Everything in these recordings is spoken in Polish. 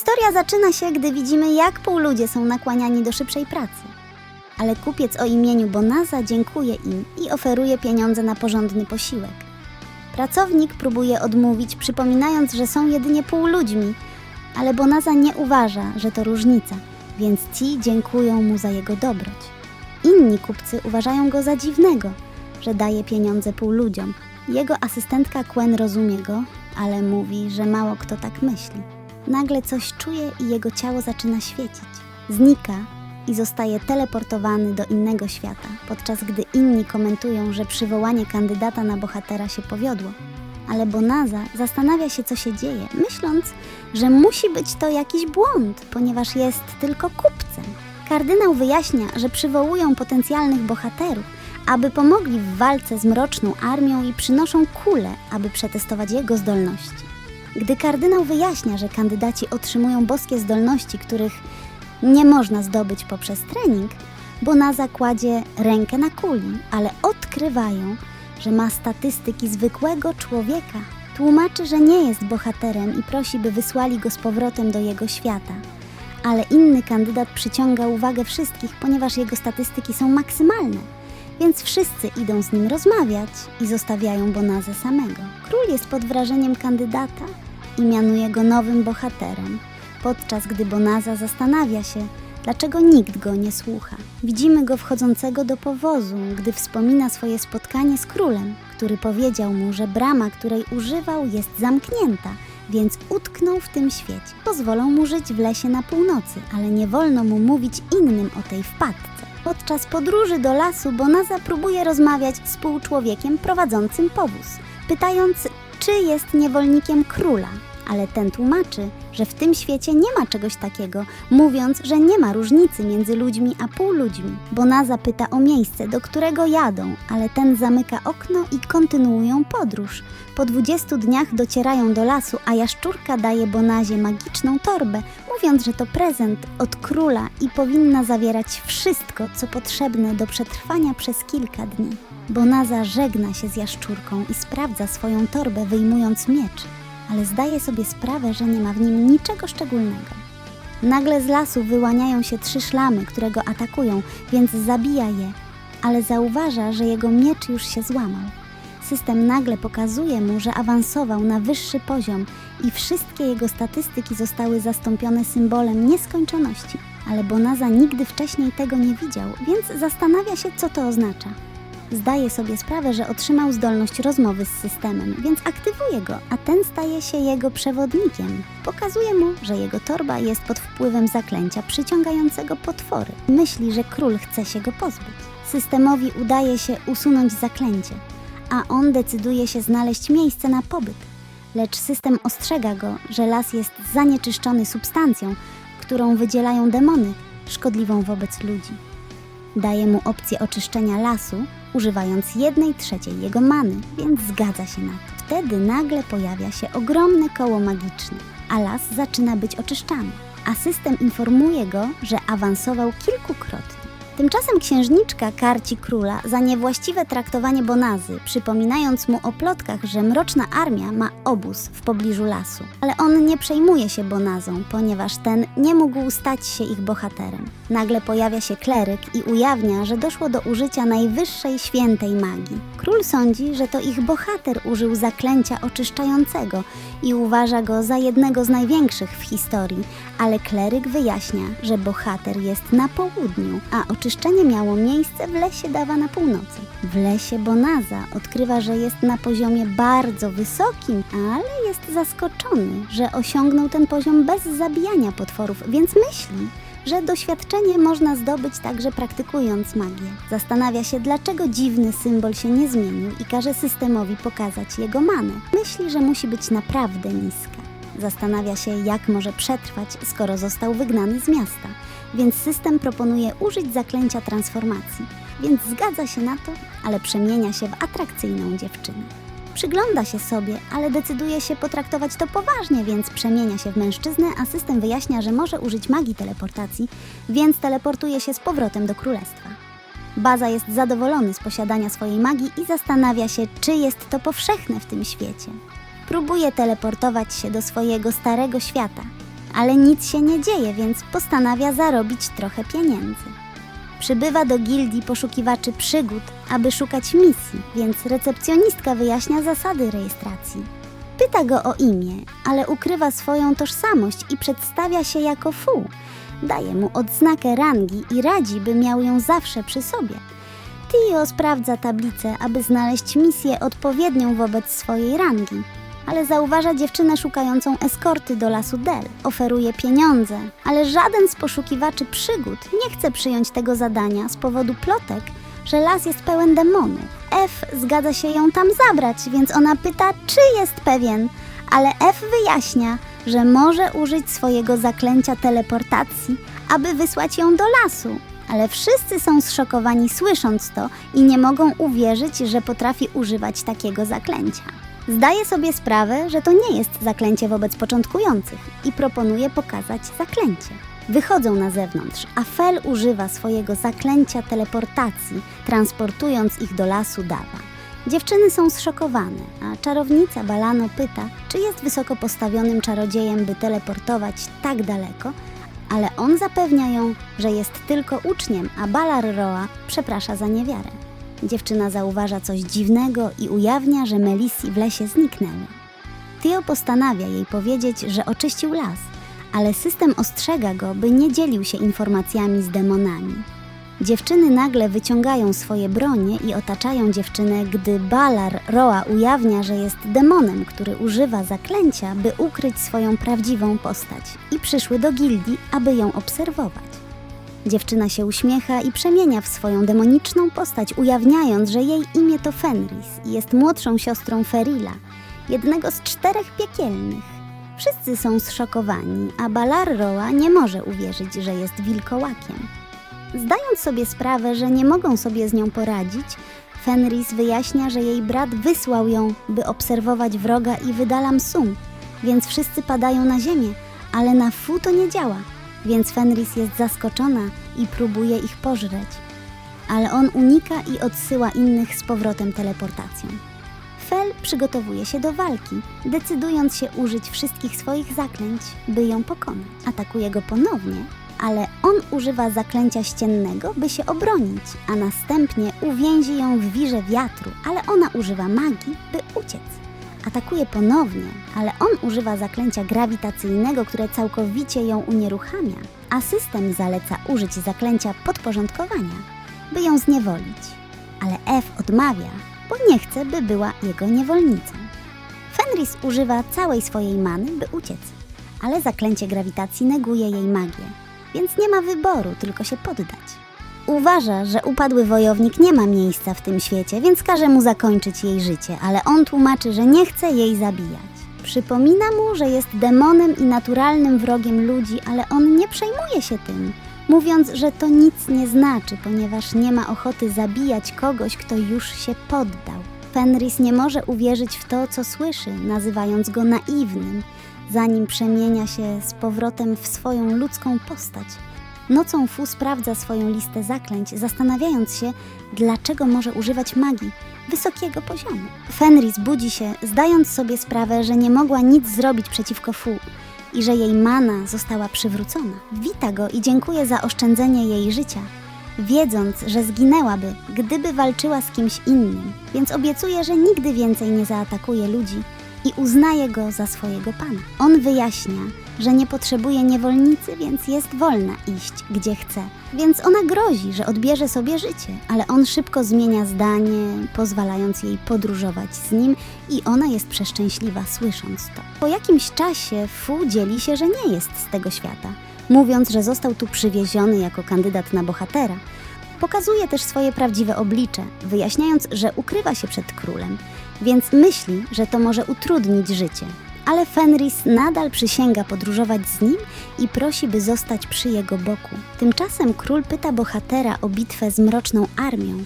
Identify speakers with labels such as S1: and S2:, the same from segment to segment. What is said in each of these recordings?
S1: Historia zaczyna się, gdy widzimy, jak półludzie są nakłaniani do szybszej pracy. Ale kupiec o imieniu Bonaza dziękuje im i oferuje pieniądze na porządny posiłek. Pracownik próbuje odmówić, przypominając, że są jedynie półludźmi, ale Bonaza nie uważa, że to różnica, więc ci dziękują mu za jego dobroć. Inni kupcy uważają go za dziwnego, że daje pieniądze półludziom. Jego asystentka Quen rozumie go, ale mówi, że mało kto tak myśli. Nagle coś czuje i jego ciało zaczyna świecić. Znika i zostaje teleportowany do innego świata, podczas gdy inni komentują, że przywołanie kandydata na bohatera się powiodło. Ale Bonaza zastanawia się, co się dzieje, myśląc, że musi być to jakiś błąd, ponieważ jest tylko kupcem. Kardynał wyjaśnia, że przywołują potencjalnych bohaterów, aby pomogli w walce z mroczną armią i przynoszą kule, aby przetestować jego zdolności. Gdy kardynał wyjaśnia, że kandydaci otrzymują boskie zdolności, których nie można zdobyć poprzez trening, Bonaza kładzie rękę na kuli, ale odkrywają, że ma statystyki zwykłego człowieka. Tłumaczy, że nie jest bohaterem i prosi, by wysłali go z powrotem do jego świata. Ale inny kandydat przyciąga uwagę wszystkich, ponieważ jego statystyki są maksymalne. Więc wszyscy idą z nim rozmawiać i zostawiają Bonazę samego. Król jest pod wrażeniem kandydata i mianuje go nowym bohaterem, podczas gdy Bonaza zastanawia się, dlaczego nikt go nie słucha. Widzimy go wchodzącego do powozu, gdy wspomina swoje spotkanie z królem, który powiedział mu, że brama, której używał, jest zamknięta, więc utknął w tym świecie. Pozwolą mu żyć w lesie na północy, ale nie wolno mu mówić innym o tej wpadce. Podczas podróży do lasu Bonaza próbuje rozmawiać z półczłowiekiem prowadzącym powóz, pytając, czy jest niewolnikiem króla, ale ten tłumaczy, że w tym świecie nie ma czegoś takiego, mówiąc, że nie ma różnicy między ludźmi a półludźmi. Bonaza pyta o miejsce, do którego jadą, ale ten zamyka okno i kontynuują podróż. Po 20 dniach docierają do lasu, a jaszczurka daje Bonazie magiczną torbę, mówiąc, że to prezent od króla i powinna zawierać wszystko, co potrzebne do przetrwania przez kilka dni. Bonaza żegna się z jaszczurką i sprawdza swoją torbę, wyjmując miecz ale zdaje sobie sprawę, że nie ma w nim niczego szczególnego. Nagle z lasu wyłaniają się trzy szlamy, które go atakują, więc zabija je, ale zauważa, że jego miecz już się złamał. System nagle pokazuje mu, że awansował na wyższy poziom i wszystkie jego statystyki zostały zastąpione symbolem nieskończoności. Ale Bonaza nigdy wcześniej tego nie widział, więc zastanawia się, co to oznacza. Zdaje sobie sprawę, że otrzymał zdolność rozmowy z systemem, więc aktywuje go, a ten staje się jego przewodnikiem. Pokazuje mu, że jego torba jest pod wpływem zaklęcia przyciągającego potwory. Myśli, że król chce się go pozbyć. Systemowi udaje się usunąć zaklęcie, a on decyduje się znaleźć miejsce na pobyt. Lecz system ostrzega go, że las jest zanieczyszczony substancją, którą wydzielają demony, szkodliwą wobec ludzi. Daje mu opcję oczyszczenia lasu, używając jednej trzeciej jego many, więc zgadza się na to. Wtedy nagle pojawia się ogromne koło magiczne, a las zaczyna być oczyszczany. A system informuje go, że awansował kilkukrotnie. Tymczasem księżniczka karci króla za niewłaściwe traktowanie Bonazy, przypominając mu o plotkach, że mroczna armia ma obóz w pobliżu lasu. Ale on nie przejmuje się Bonazą, ponieważ ten nie mógł stać się ich bohaterem. Nagle pojawia się kleryk i ujawnia, że doszło do użycia najwyższej świętej magii. Król sądzi, że to ich bohater użył zaklęcia oczyszczającego i uważa go za jednego z największych w historii, ale kleryk wyjaśnia, że bohater jest na południu, a oczyszczenie miało miejsce w lesie Dawa na północy. W lesie Bonaza odkrywa, że jest na poziomie bardzo wysokim, ale jest zaskoczony, że osiągnął ten poziom bez zabijania potworów, więc myśli, że doświadczenie można zdobyć także praktykując magię. Zastanawia się, dlaczego dziwny symbol się nie zmienił i każe systemowi pokazać jego manę. Myśli, że musi być naprawdę niska. Zastanawia się, jak może przetrwać, skoro został wygnany z miasta, więc system proponuje użyć zaklęcia transformacji, więc zgadza się na to, ale przemienia się w atrakcyjną dziewczynę. Przygląda się sobie, ale decyduje się potraktować to poważnie, więc przemienia się w mężczyznę, a system wyjaśnia, że może użyć magii teleportacji, więc teleportuje się z powrotem do królestwa. Baza jest zadowolony z posiadania swojej magii i zastanawia się, czy jest to powszechne w tym świecie. Próbuje teleportować się do swojego starego świata, ale nic się nie dzieje, więc postanawia zarobić trochę pieniędzy. Przybywa do gildii poszukiwaczy przygód, aby szukać misji, więc recepcjonistka wyjaśnia zasady rejestracji. Pyta go o imię, ale ukrywa swoją tożsamość i przedstawia się jako Fu. Daje mu odznakę rangi i radzi, by miał ją zawsze przy sobie. Tio sprawdza tablicę, aby znaleźć misję odpowiednią wobec swojej rangi, ale zauważa dziewczynę szukającą eskorty do lasu Del. Oferuje pieniądze, ale żaden z poszukiwaczy przygód nie chce przyjąć tego zadania z powodu plotek, że las jest pełen demonów. F zgadza się ją tam zabrać, więc ona pyta, czy jest pewien, ale F wyjaśnia, że może użyć swojego zaklęcia teleportacji, aby wysłać ją do lasu. Ale wszyscy są zszokowani słysząc to i nie mogą uwierzyć, że potrafi używać takiego zaklęcia. Zdaje sobie sprawę, że to nie jest zaklęcie wobec początkujących i proponuje pokazać zaklęcie. Wychodzą na zewnątrz, a Fel używa swojego zaklęcia teleportacji, transportując ich do lasu Dawa. Dziewczyny są zszokowane, a czarownica Balano pyta, czy jest wysoko postawionym czarodziejem, by teleportować tak daleko, ale on zapewnia ją, że jest tylko uczniem, a Balar Roa przeprasza za niewiarę. Dziewczyna zauważa coś dziwnego i ujawnia, że Melissi w lesie zniknęły. Tio postanawia jej powiedzieć, że oczyścił las, ale system ostrzega go, by nie dzielił się informacjami z demonami. Dziewczyny nagle wyciągają swoje bronie i otaczają dziewczynę, gdy Balar Roa ujawnia, że jest demonem, który używa zaklęcia, by ukryć swoją prawdziwą postać i przyszły do gildii, aby ją obserwować. Dziewczyna się uśmiecha i przemienia w swoją demoniczną postać, ujawniając, że jej imię to Fenris i jest młodszą siostrą Ferila, jednego z czterech piekielnych. Wszyscy są zszokowani, a Balar Roa nie może uwierzyć, że jest wilkołakiem. Zdając sobie sprawę, że nie mogą sobie z nią poradzić, Fenris wyjaśnia, że jej brat wysłał ją, by obserwować wroga i wydalam sum, więc wszyscy padają na ziemię, ale na Fu to nie działa, więc Fenris jest zaskoczona i próbuje ich pożreć. Ale on unika i odsyła innych z powrotem teleportacją. Fel przygotowuje się do walki, decydując się użyć wszystkich swoich zaklęć, by ją pokonać. Atakuje go ponownie, ale on używa zaklęcia ściennego, by się obronić, a następnie uwięzi ją w wirze wiatru, ale ona używa magii, by uciec. Atakuje ponownie, ale on używa zaklęcia grawitacyjnego, które całkowicie ją unieruchamia, a system zaleca użyć zaklęcia podporządkowania, by ją zniewolić. Ale F odmawia, bo nie chce, by była jego niewolnicą. Fenris używa całej swojej many, by uciec, ale zaklęcie grawitacji neguje jej magię, więc nie ma wyboru, tylko się poddać. Uważa, że upadły wojownik nie ma miejsca w tym świecie, więc każe mu zakończyć jej życie, ale on tłumaczy, że nie chce jej zabijać. Przypomina mu, że jest demonem i naturalnym wrogiem ludzi, ale on nie przejmuje się tym, mówiąc, że to nic nie znaczy, ponieważ nie ma ochoty zabijać kogoś, kto już się poddał. Fenris nie może uwierzyć w to, co słyszy, nazywając go naiwnym, zanim przemienia się z powrotem w swoją ludzką postać. Nocą Fu sprawdza swoją listę zaklęć, zastanawiając się, dlaczego może używać magii wysokiego poziomu. Fenris budzi się, zdając sobie sprawę, że nie mogła nic zrobić przeciwko Fu i że jej mana została przywrócona. Wita go i dziękuję za oszczędzenie jej życia, wiedząc, że zginęłaby, gdyby walczyła z kimś innym, więc obiecuje, że nigdy więcej nie zaatakuje ludzi i uznaje go za swojego pana. On wyjaśnia, że nie potrzebuje niewolnicy, więc jest wolna iść gdzie chce. Więc ona grozi, że odbierze sobie życie, ale on szybko zmienia zdanie, pozwalając jej podróżować z nim i ona jest przeszczęśliwa słysząc to. Po jakimś czasie Fu dzieli się, że nie jest z tego świata, mówiąc, że został tu przywieziony jako kandydat na bohatera. Pokazuje też swoje prawdziwe oblicze, wyjaśniając, że ukrywa się przed królem, więc myśli, że to może utrudnić życie. Ale Fenris nadal przysięga podróżować z nim i prosi, by zostać przy jego boku. Tymczasem król pyta bohatera o bitwę z mroczną armią,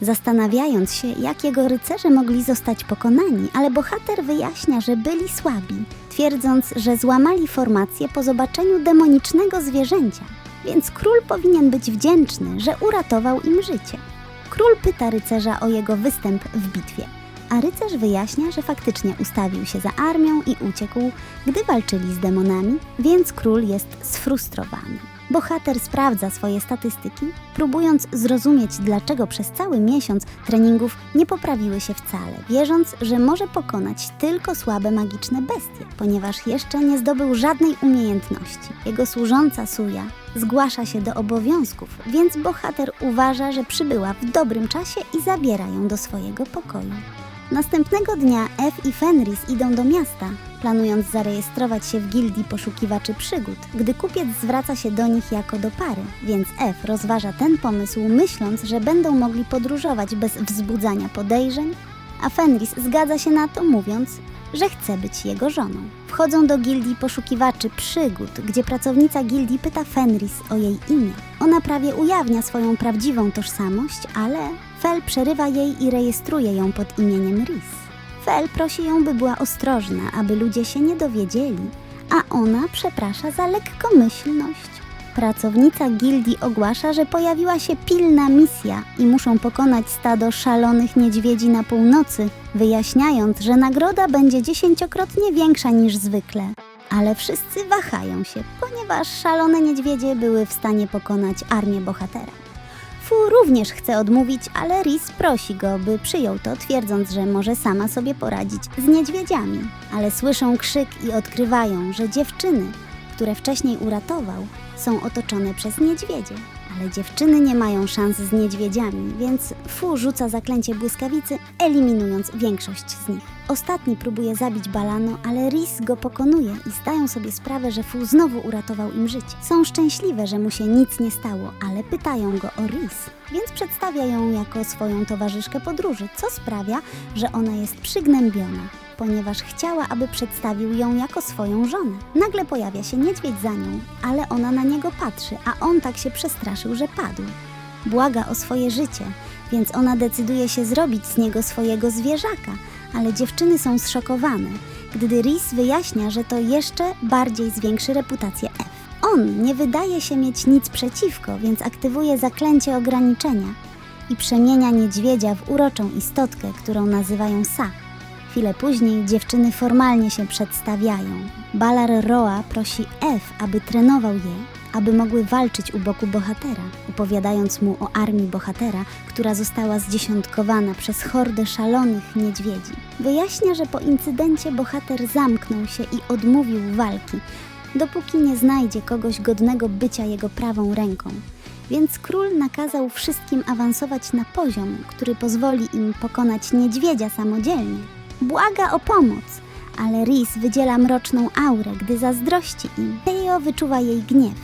S1: zastanawiając się, jak jego rycerze mogli zostać pokonani, ale bohater wyjaśnia, że byli słabi, twierdząc, że złamali formację po zobaczeniu demonicznego zwierzęcia, więc król powinien być wdzięczny, że uratował im życie. Król pyta rycerza o jego występ w bitwie, a rycerz wyjaśnia, że faktycznie ustawił się za armią i uciekł, gdy walczyli z demonami, więc król jest sfrustrowany. Bohater sprawdza swoje statystyki, próbując zrozumieć, dlaczego przez cały miesiąc treningów nie poprawiły się wcale, wierząc, że może pokonać tylko słabe magiczne bestie, ponieważ jeszcze nie zdobył żadnej umiejętności. Jego służąca Suja zgłasza się do obowiązków, więc bohater uważa, że przybyła w dobrym czasie i zabiera ją do swojego pokoju. Następnego dnia F i Fenris idą do miasta, planując zarejestrować się w gildii poszukiwaczy przygód, gdy kupiec zwraca się do nich jako do pary, więc F rozważa ten pomysł, myśląc, że będą mogli podróżować bez wzbudzania podejrzeń, a Fenris zgadza się na to, mówiąc, że chce być jego żoną. Wchodzą do gildii poszukiwaczy przygód, gdzie pracownica gildii pyta Fenris o jej imię. Ona prawie ujawnia swoją prawdziwą tożsamość, ale Fel przerywa jej i rejestruje ją pod imieniem Ris. Fel prosi ją, by była ostrożna, aby ludzie się nie dowiedzieli, a ona przeprasza za lekkomyślność. Pracownica gildii ogłasza, że pojawiła się pilna misja i muszą pokonać stado szalonych niedźwiedzi na północy, wyjaśniając, że nagroda będzie dziesięciokrotnie większa niż zwykle. Ale wszyscy wahają się, ponieważ szalone niedźwiedzie były w stanie pokonać armię bohatera. Fu również chce odmówić, ale Riz prosi go, by przyjął to, twierdząc, że może sama sobie poradzić z niedźwiedziami. Ale słyszą krzyk i odkrywają, że dziewczyny, które wcześniej uratował, są otoczone przez niedźwiedzie. Ale dziewczyny nie mają szans z niedźwiedziami, więc Fu rzuca zaklęcie błyskawicy, eliminując większość z nich. Ostatni próbuje zabić Balano, ale Riz go pokonuje i zdają sobie sprawę, że Fu znowu uratował im życie. Są szczęśliwe, że mu się nic nie stało, ale pytają go o Riz, więc przedstawia ją jako swoją towarzyszkę podróży, co sprawia, że ona jest przygnębiona ponieważ chciała, aby przedstawił ją jako swoją żonę. Nagle pojawia się niedźwiedź za nią, ale ona na niego patrzy, a on tak się przestraszył, że padł. Błaga o swoje życie, więc ona decyduje się zrobić z niego swojego zwierzaka, ale dziewczyny są zszokowane, gdy Rhys wyjaśnia, że to jeszcze bardziej zwiększy reputację F. On nie wydaje się mieć nic przeciwko, więc aktywuje zaklęcie ograniczenia i przemienia niedźwiedzia w uroczą istotkę, którą nazywają Sa. Chwilę później dziewczyny formalnie się przedstawiają. Balar Roa prosi F, aby trenował je, aby mogły walczyć u boku bohatera, opowiadając mu o armii bohatera, która została zdziesiątkowana przez hordę szalonych niedźwiedzi. Wyjaśnia, że po incydencie bohater zamknął się i odmówił walki, dopóki nie znajdzie kogoś godnego bycia jego prawą ręką. Więc król nakazał wszystkim awansować na poziom, który pozwoli im pokonać niedźwiedzia samodzielnie. Błaga o pomoc, ale Rhys wydziela mroczną aurę, gdy zazdrości im. Teo wyczuwa jej gniew,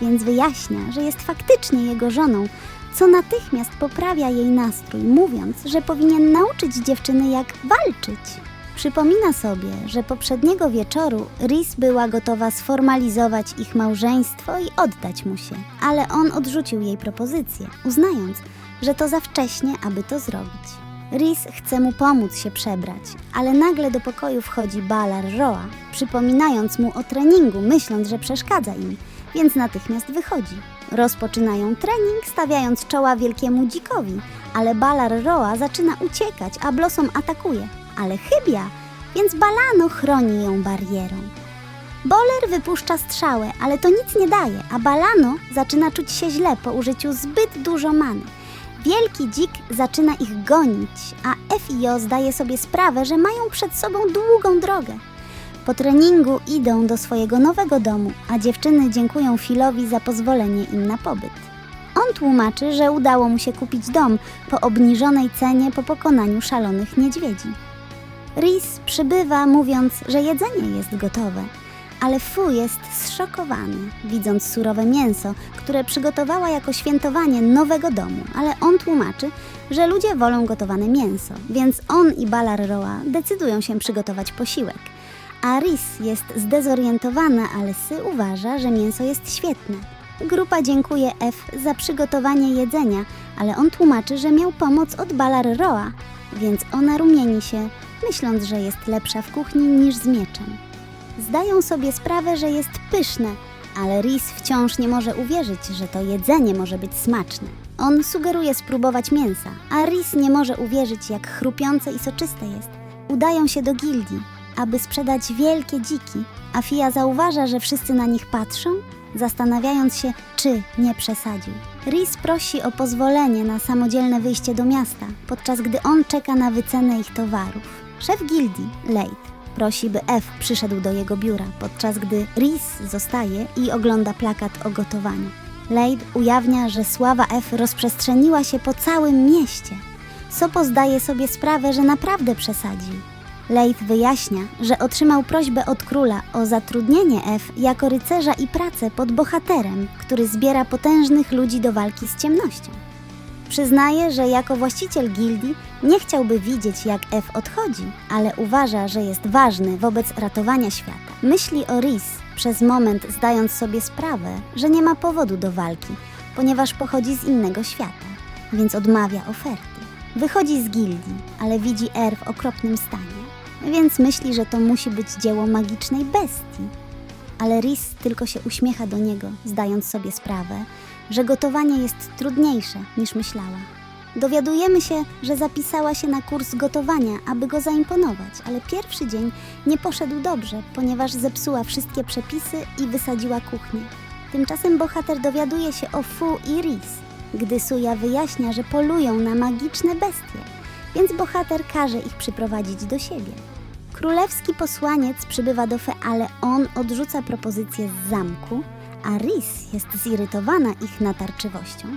S1: więc wyjaśnia, że jest faktycznie jego żoną, co natychmiast poprawia jej nastrój, mówiąc, że powinien nauczyć dziewczyny jak walczyć. Przypomina sobie, że poprzedniego wieczoru Rhys była gotowa sformalizować ich małżeństwo i oddać mu się, ale on odrzucił jej propozycję, uznając, że to za wcześnie, aby to zrobić. Rhys chce mu pomóc się przebrać, ale nagle do pokoju wchodzi Balar Roa, przypominając mu o treningu, myśląc, że przeszkadza im, więc natychmiast wychodzi. Rozpoczynają trening, stawiając czoła wielkiemu dzikowi, ale Balar Roa zaczyna uciekać, a Blossom atakuje, ale chybia, więc Balano chroni ją barierą. Boler wypuszcza strzałę, ale to nic nie daje, a Balano zaczyna czuć się źle po użyciu zbyt dużo many. Wielki dzik zaczyna ich gonić, a F i Jo zdaje sobie sprawę, że mają przed sobą długą drogę. Po treningu idą do swojego nowego domu, a dziewczyny dziękują Filowi za pozwolenie im na pobyt. On tłumaczy, że udało mu się kupić dom po obniżonej cenie po pokonaniu szalonych niedźwiedzi. Rhys przybywa, mówiąc, że jedzenie jest gotowe, ale Fu jest zszokowany, widząc surowe mięso, które przygotowała jako świętowanie nowego domu, ale on tłumaczy, że ludzie wolą gotowane mięso, więc on i Balar Roa decydują się przygotować posiłek. A Rhys jest zdezorientowana, ale Sy uważa, że mięso jest świetne. Grupa dziękuje F za przygotowanie jedzenia, ale on tłumaczy, że miał pomoc od Balar Roa, więc ona rumieni się, myśląc, że jest lepsza w kuchni niż z mieczem. Zdają sobie sprawę, że jest pyszne, ale Rhys wciąż nie może uwierzyć, że to jedzenie może być smaczne. On sugeruje spróbować mięsa, a Rhys nie może uwierzyć, jak chrupiące i soczyste jest. Udają się do gildii, aby sprzedać wielkie dziki, a Fia zauważa, że wszyscy na nich patrzą, zastanawiając się, czy nie przesadził. Rhys prosi o pozwolenie na samodzielne wyjście do miasta, podczas gdy on czeka na wycenę ich towarów. Szef gildii, Leith, prosi, by F przyszedł do jego biura, podczas gdy Rhys zostaje i ogląda plakat o gotowaniu. Leith ujawnia, że sława F rozprzestrzeniła się po całym mieście. Sopo zdaje sobie sprawę, że naprawdę przesadził. Leith wyjaśnia, że otrzymał prośbę od króla o zatrudnienie F jako rycerza i pracę pod bohaterem, który zbiera potężnych ludzi do walki z ciemnością. Przyznaje, że jako właściciel gildii nie chciałby widzieć, jak F odchodzi, ale uważa, że jest ważny wobec ratowania świata. Myśli o Rhys, przez moment zdając sobie sprawę, że nie ma powodu do walki, ponieważ pochodzi z innego świata, więc odmawia oferty. Wychodzi z gildii, ale widzi R w okropnym stanie, więc myśli, że to musi być dzieło magicznej bestii. Ale Rhys tylko się uśmiecha do niego, zdając sobie sprawę, że gotowanie jest trudniejsze niż myślała. Dowiadujemy się, że zapisała się na kurs gotowania, aby go zaimponować, ale pierwszy dzień nie poszedł dobrze, ponieważ zepsuła wszystkie przepisy i wysadziła kuchnię. Tymczasem bohater dowiaduje się o Fu i Rhys, gdy Suja wyjaśnia, że polują na magiczne bestie, więc bohater każe ich przyprowadzić do siebie. Królewski posłaniec przybywa do Fe, ale on odrzuca propozycję z zamku, a Rhys jest zirytowana ich natarczywością.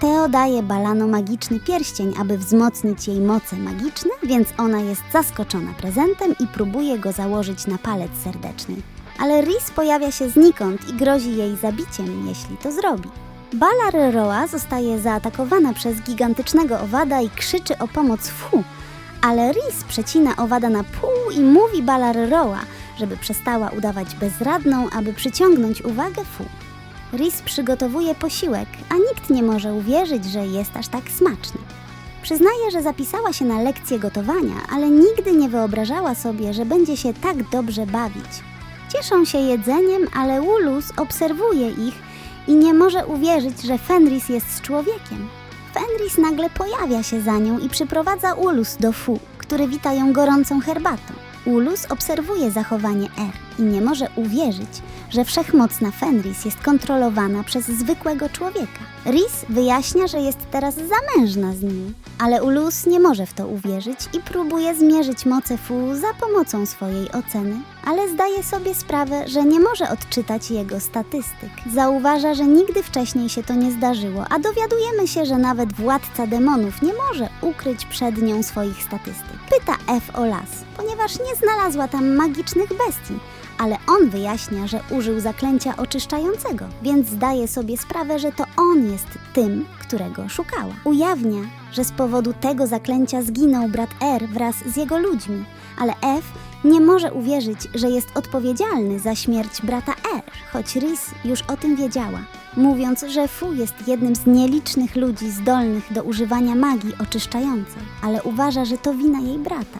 S1: Teo daje Balano magiczny pierścień, aby wzmocnić jej moce magiczne, więc ona jest zaskoczona prezentem i próbuje go założyć na palec serdeczny. Ale Rhys pojawia się znikąd i grozi jej zabiciem, jeśli to zrobi. Balar Roa zostaje zaatakowana przez gigantycznego owada i krzyczy o pomoc Fu, ale Rhys przecina owada na pół i mówi Balar Roa, żeby przestała udawać bezradną, aby przyciągnąć uwagę Fu. Rhys przygotowuje posiłek, a nikt nie może uwierzyć, że jest aż tak smaczny. Przyznaje, że zapisała się na lekcję gotowania, ale nigdy nie wyobrażała sobie, że będzie się tak dobrze bawić. Cieszą się jedzeniem, ale Ulus obserwuje ich i nie może uwierzyć, że Fenris jest człowiekiem. Fenris nagle pojawia się za nią i przyprowadza Ulus do Fu, który wita ją gorącą herbatą. Ulus obserwuje zachowanie R i nie może uwierzyć, że wszechmocna Fenris jest kontrolowana przez zwykłego człowieka. Rhys wyjaśnia, że jest teraz zamężna z nim, ale Ulus nie może w to uwierzyć i próbuje zmierzyć moce Fu za pomocą swojej oceny, ale zdaje sobie sprawę, że nie może odczytać jego statystyk. Zauważa, że nigdy wcześniej się to nie zdarzyło, a dowiadujemy się, że nawet władca demonów nie może ukryć przed nią swoich statystyk. Pyta F o las, ponieważ nie znalazła tam magicznych bestii, ale on wyjaśnia, że użył zaklęcia oczyszczającego, więc zdaje sobie sprawę, że to on jest tym, którego szukała. Ujawnia, że z powodu tego zaklęcia zginął brat R wraz z jego ludźmi, ale F nie może uwierzyć, że jest odpowiedzialny za śmierć brata R, choć Rhys już o tym wiedziała, mówiąc, że Fu jest jednym z nielicznych ludzi zdolnych do używania magii oczyszczającej, ale uważa, że to wina jej brata,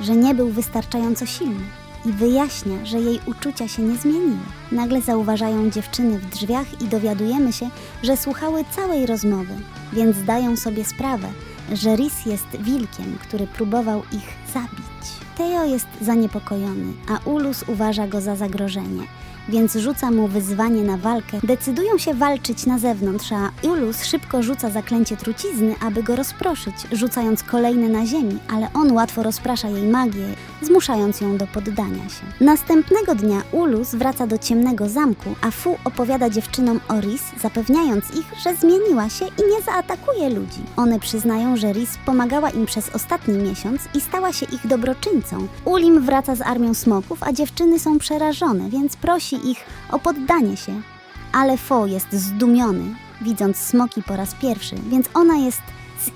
S1: że nie był wystarczająco silny i wyjaśnia, że jej uczucia się nie zmieniły. Nagle zauważają dziewczyny w drzwiach i dowiadujemy się, że słuchały całej rozmowy, więc zdają sobie sprawę, że Rhys jest wilkiem, który próbował ich zabić. Teo jest zaniepokojony, a Ulus uważa go za zagrożenie, więc rzuca mu wyzwanie na walkę. Decydują się walczyć na zewnątrz, a Ulus szybko rzuca zaklęcie trucizny, aby go rozproszyć, rzucając kolejne na ziemi, ale on łatwo rozprasza jej magię, zmuszając ją do poddania się. Następnego dnia Ulus wraca do ciemnego zamku, a Fu opowiada dziewczynom o Rhys, zapewniając ich, że zmieniła się i nie zaatakuje ludzi. One przyznają, że Rhys pomagała im przez ostatni miesiąc i stała się ich dobroczyńcą. Ulim wraca z armią smoków, a dziewczyny są przerażone, więc prosi ich o poddanie się. Ale Fo jest zdumiony, widząc smoki po raz pierwszy, więc ona jest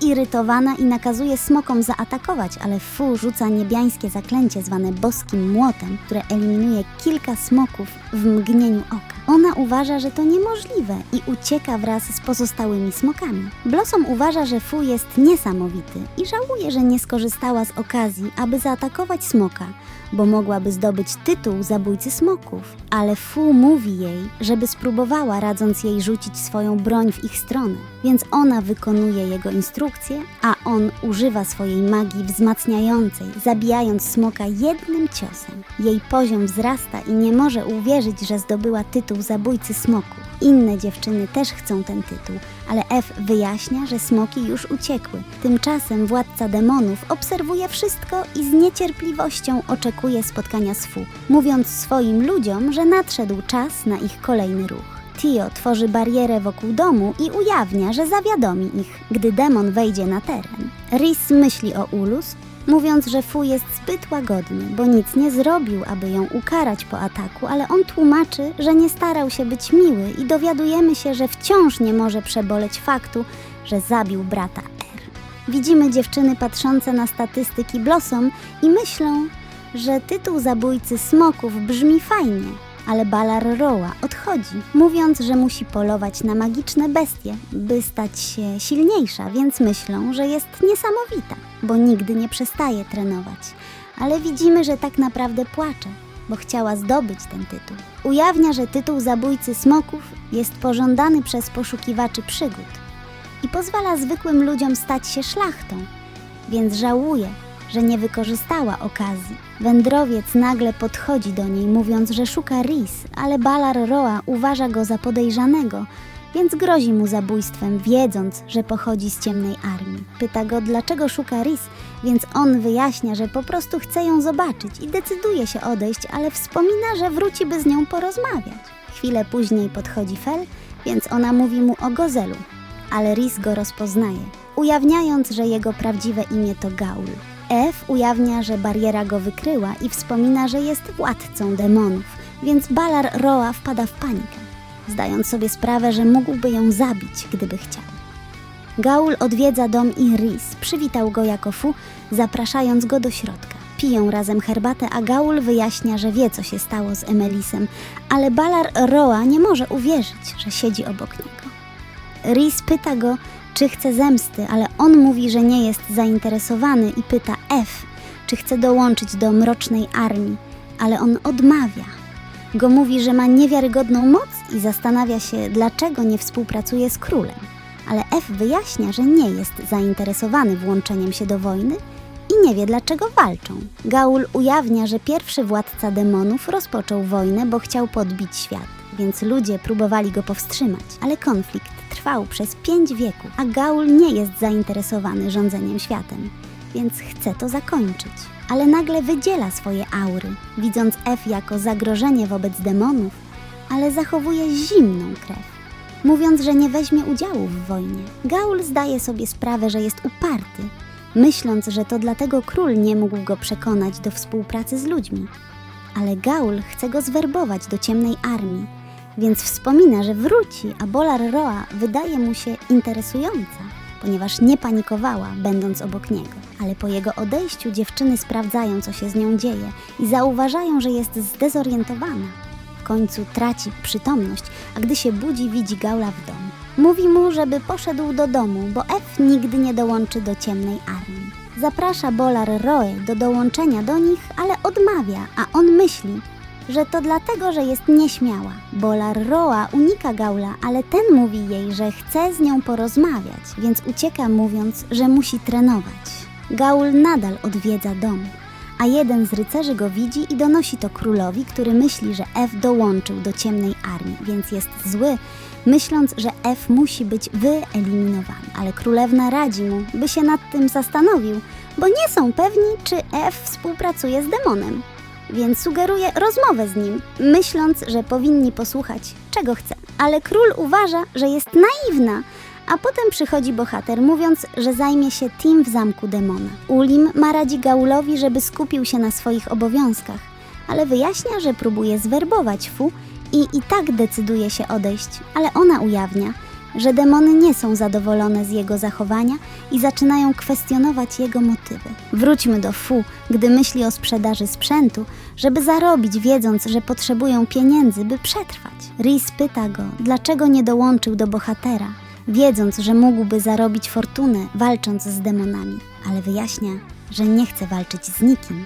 S1: zirytowana i nakazuje smokom zaatakować, ale Fu rzuca niebiańskie zaklęcie zwane boskim młotem, które eliminuje kilka smoków w mgnieniu oka. Ona uważa, że to niemożliwe i ucieka wraz z pozostałymi smokami. Blossom uważa, że Fu jest niesamowity i żałuje, że nie skorzystała z okazji, aby zaatakować smoka, bo mogłaby zdobyć tytuł zabójcy smoków. Ale Fu mówi jej, żeby spróbowała, radząc jej rzucić swoją broń w ich stronę. Więc ona wykonuje jego instrukcje, a on używa swojej magii wzmacniającej, zabijając smoka jednym ciosem. Jej poziom wzrasta i nie może uwierzyć, że zdobyła tytuł zabójcy smoków. Inne dziewczyny też chcą ten tytuł, ale F wyjaśnia, że smoki już uciekły. Tymczasem władca demonów obserwuje wszystko i z niecierpliwością oczekuje spotkania z Fu, mówiąc swoim ludziom, że nadszedł czas na ich kolejny ruch. Tio tworzy barierę wokół domu i ujawnia, że zawiadomi ich, gdy demon wejdzie na teren. Rhys myśli o Ulus, mówiąc, że Fu jest zbyt łagodny, bo nic nie zrobił, aby ją ukarać po ataku, ale on tłumaczy, że nie starał się być miły i dowiadujemy się, że wciąż nie może przeboleć faktu, że zabił brata R. Widzimy dziewczyny patrzące na statystyki Blossom i myślą, że tytuł zabójcy smoków brzmi fajnie, ale Balar Roa odchodzi, mówiąc, że musi polować na magiczne bestie, by stać się silniejsza, więc myślą, że jest niesamowita, bo nigdy nie przestaje trenować. Ale widzimy, że tak naprawdę płacze, bo chciała zdobyć ten tytuł. Ujawnia, że tytuł zabójcy smoków jest pożądany przez poszukiwaczy przygód i pozwala zwykłym ludziom stać się szlachtą, więc żałuje, że nie wykorzystała okazji. Wędrowiec nagle podchodzi do niej, mówiąc, że szuka Rhys, ale Balar Roa uważa go za podejrzanego, więc grozi mu zabójstwem, wiedząc, że pochodzi z ciemnej armii. Pyta go, dlaczego szuka Rhys, więc on wyjaśnia, że po prostu chce ją zobaczyć i decyduje się odejść, ale wspomina, że wróci, by z nią porozmawiać. Chwilę później podchodzi Fel, więc ona mówi mu o Gozelu, ale Rhys go rozpoznaje, ujawniając, że jego prawdziwe imię to Gaul. F ujawnia, że bariera go wykryła i wspomina, że jest władcą demonów, więc Balar Roa wpada w panikę, zdając sobie sprawę, że mógłby ją zabić, gdyby chciał. Gaul odwiedza dom i Rhys przywitał go jako Fu, zapraszając go do środka. Piją razem herbatę, a Gaul wyjaśnia, że wie, co się stało z Emelisem, ale Balar Roa nie może uwierzyć, że siedzi obok niego. Rhys pyta go, czy chce zemsty, ale on mówi, że nie jest zainteresowany i pyta F, czy chce dołączyć do mrocznej armii, ale on odmawia. Go mówi, że ma niewiarygodną moc i zastanawia się, dlaczego nie współpracuje z królem. Ale F wyjaśnia, że nie jest zainteresowany włączeniem się do wojny i nie wie, dlaczego walczą. Gaul ujawnia, że pierwszy władca demonów rozpoczął wojnę, bo chciał podbić świat, więc ludzie próbowali go powstrzymać, ale konflikt trwał przez pięć wieków, a Gaul nie jest zainteresowany rządzeniem światem, więc chce to zakończyć. Ale nagle wydziela swoje aury, widząc F jako zagrożenie wobec demonów, ale zachowuje zimną krew, mówiąc, że nie weźmie udziału w wojnie. Gaul zdaje sobie sprawę, że jest uparty, myśląc, że to dlatego król nie mógł go przekonać do współpracy z ludźmi. Ale Gaul chce go zwerbować do ciemnej armii, więc wspomina, że wróci, a Bolar Roa wydaje mu się interesująca, ponieważ nie panikowała, będąc obok niego. Ale po jego odejściu dziewczyny sprawdzają, co się z nią dzieje i zauważają, że jest zdezorientowana. W końcu traci przytomność, a gdy się budzi, widzi Gaula w domu. Mówi mu, żeby poszedł do domu, bo F nigdy nie dołączy do ciemnej armii. Zaprasza Bolar Roe do dołączenia do nich, ale odmawia, a on myśli, że to dlatego, że jest nieśmiała. Bolar Roa unika Gaula, ale ten mówi jej, że chce z nią porozmawiać, więc ucieka mówiąc, że musi trenować. Gaul nadal odwiedza dom, a jeden z rycerzy go widzi i donosi to królowi, który myśli, że F dołączył do ciemnej armii, więc jest zły, myśląc, że F musi być wyeliminowany. Ale królewna radzi mu, by się nad tym zastanowił, bo nie są pewni, czy F współpracuje z demonem więc sugeruje rozmowę z nim, myśląc, że powinni posłuchać, czego chce. Ale król uważa, że jest naiwna, a potem przychodzi bohater, mówiąc, że zajmie się Tim w zamku demona. Ulim ma radzi Gaulowi, żeby skupił się na swoich obowiązkach, ale wyjaśnia, że próbuje zwerbować Fu i i tak decyduje się odejść, ale ona ujawnia, że demony nie są zadowolone z jego zachowania i zaczynają kwestionować jego motywy. Wróćmy do Fu, gdy myśli o sprzedaży sprzętu, żeby zarobić, wiedząc, że potrzebują pieniędzy, by przetrwać. Rhys pyta go, dlaczego nie dołączył do bohatera, wiedząc, że mógłby zarobić fortunę walcząc z demonami, ale wyjaśnia, że nie chce walczyć z nikim,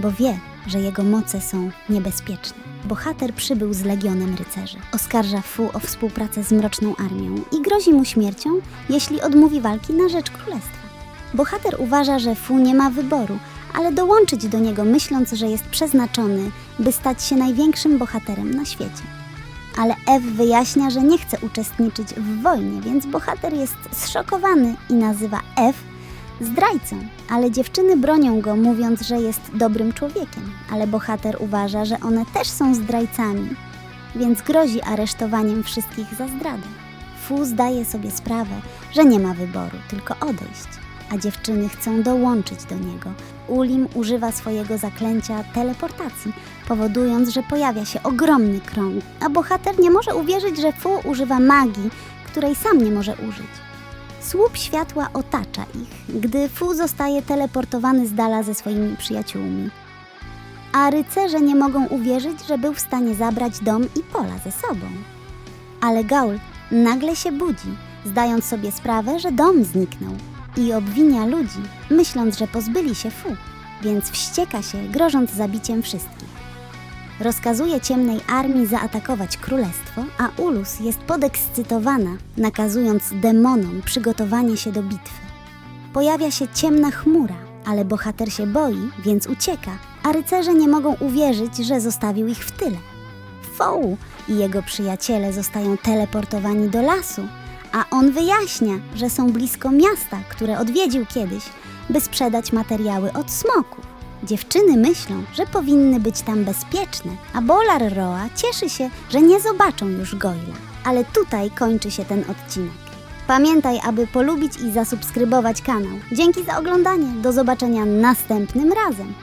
S1: bo wie, że jego moce są niebezpieczne. Bohater przybył z legionem rycerzy. Oskarża Fu o współpracę z mroczną armią i grozi mu śmiercią, jeśli odmówi walki na rzecz królestwa. Bohater uważa, że Fu nie ma wyboru, ale dołączyć do niego myśląc, że jest przeznaczony, by stać się największym bohaterem na świecie. Ale F wyjaśnia, że nie chce uczestniczyć w wojnie, więc bohater jest zszokowany i nazywa F zdrajcą. Ale dziewczyny bronią go, mówiąc, że jest dobrym człowiekiem. Ale bohater uważa, że one też są zdrajcami, więc grozi aresztowaniem wszystkich za zdradę. Fu zdaje sobie sprawę, że nie ma wyboru, tylko odejść, a dziewczyny chcą dołączyć do niego. Ulim używa swojego zaklęcia teleportacji, powodując, że pojawia się ogromny krąg, a bohater nie może uwierzyć, że Fu używa magii, której sam nie może użyć. Słup światła otacza ich, gdy Fu zostaje teleportowany z dala ze swoimi przyjaciółmi. A rycerze nie mogą uwierzyć, że był w stanie zabrać dom i pola ze sobą. Ale Gaul nagle się budzi, zdając sobie sprawę, że dom zniknął i obwinia ludzi, myśląc, że pozbyli się Fu, więc wścieka się, grożąc zabiciem wszystkich. Rozkazuje ciemnej armii zaatakować królestwo, a Ulus jest podekscytowana, nakazując demonom przygotowanie się do bitwy. Pojawia się ciemna chmura, ale bohater się boi, więc ucieka, a rycerze nie mogą uwierzyć, że zostawił ich w tyle. Foł i jego przyjaciele zostają teleportowani do lasu, a on wyjaśnia, że są blisko miasta, które odwiedził kiedyś, by sprzedać materiały od smoków. Dziewczyny myślą, że powinny być tam bezpieczne, a Bolar Roa cieszy się, że nie zobaczą już Goila. Ale tutaj kończy się ten odcinek. Pamiętaj, aby polubić i zasubskrybować kanał. Dzięki za oglądanie. Do zobaczenia następnym razem.